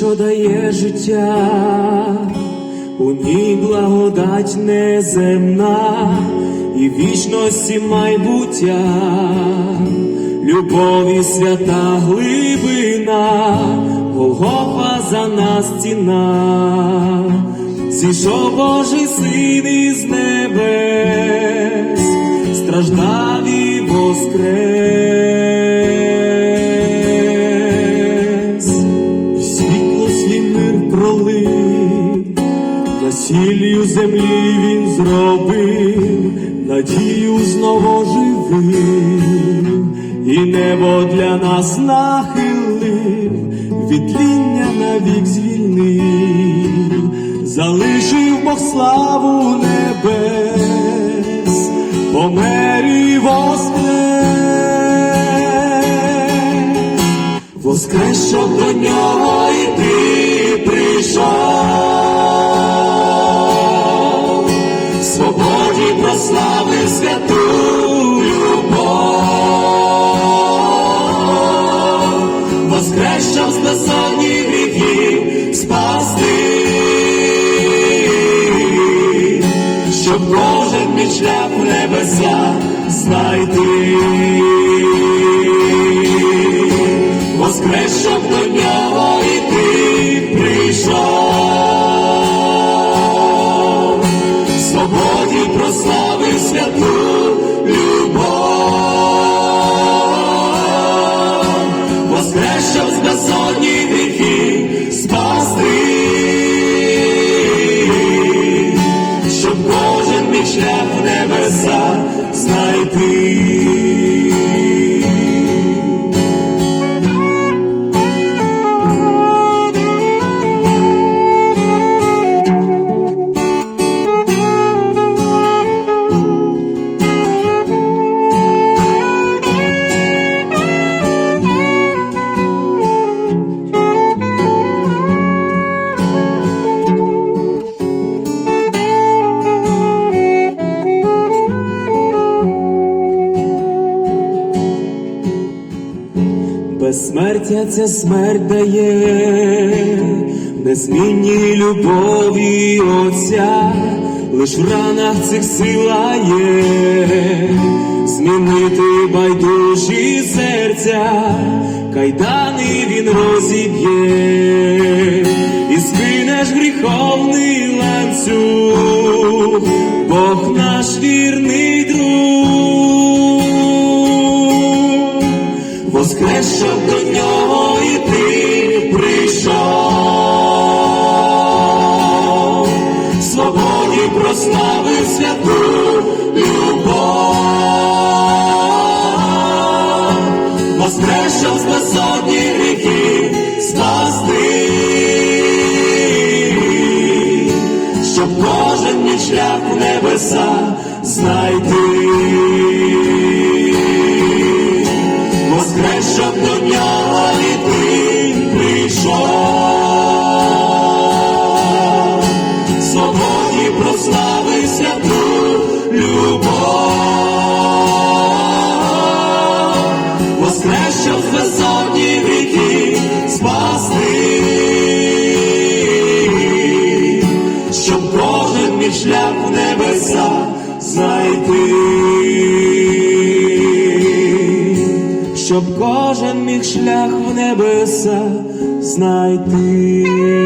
дає життя, у ній благодать неземна і вічності майбуття, любові свята глибина, Голгофа за нас ціна, зійшов Божий син із небес, страждав і воскрес, сіллю землі він зробив, надію знову живив, і небо для нас нахилив, від тління навік звільнив, залишив Бог славу небес, помер і воскрес, воскрес, щоб до нього спасти, щоб кожен мій шлях в небеса знайти. Воскрес, щоб до Безсмертя ця смерть дає, незмінній любові Отця, лиш в ранах цих сила є, змінити байдужі серця, кайдани він розіб'є, і скинеш гріховний ланцюг, Бог наш вірний воскрес, щоб до нього йти прийшов, свободі прославив святу любов, воскрес, щоб з безодні гріхи спасти, щоб кожен мій шлях в небеса знайти щоб до нього йти прийшов, в свободі прослави кожен міг шлях в небеса знайти.